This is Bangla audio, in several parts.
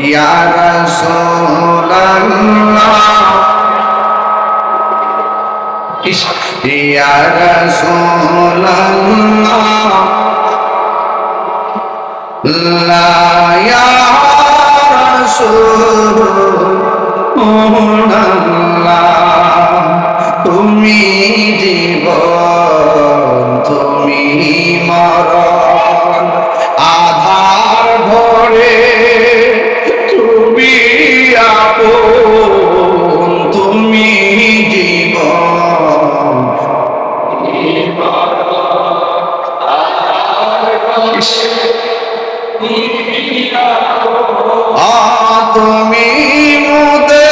ইয়া রাসূলুল্লাহ ইয়া রাসূলুল্লাহ লা ইয়া রাসূলুল্লাহ তুমি তুমি মুদে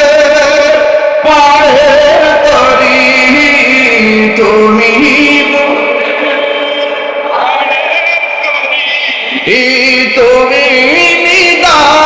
পারে তরি তুমি। নিদানে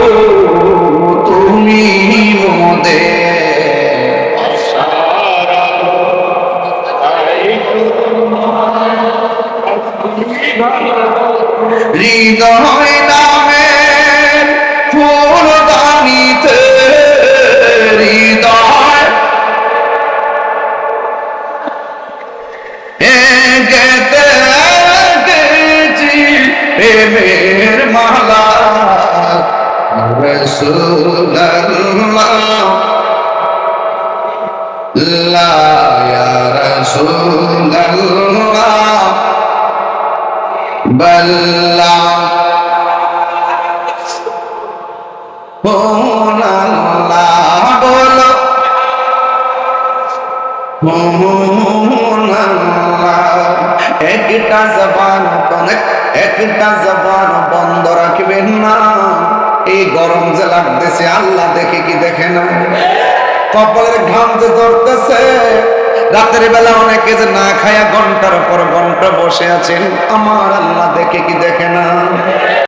হৃদয় নামের ফুলদানিতে হৃদয়। গেতে গেছি প্রেমের মালা রসুল্লাহ লা ইয়া রাসূলুল্লাহ। বল্লা বলো। একটা জবান একটা জবান বন্ধ রাখবেন না। এই গরম যে লাগতেছে, আল্লাহ দেখে কি দেখে না? কপালের ঘাম যে ধরতেছে রাতের বেলা অনেকে যে না খায়া ঘণ্টার পর ঘণ্টা বসে আছেন, আমার আল্লাহ দেখে কি দেখে না?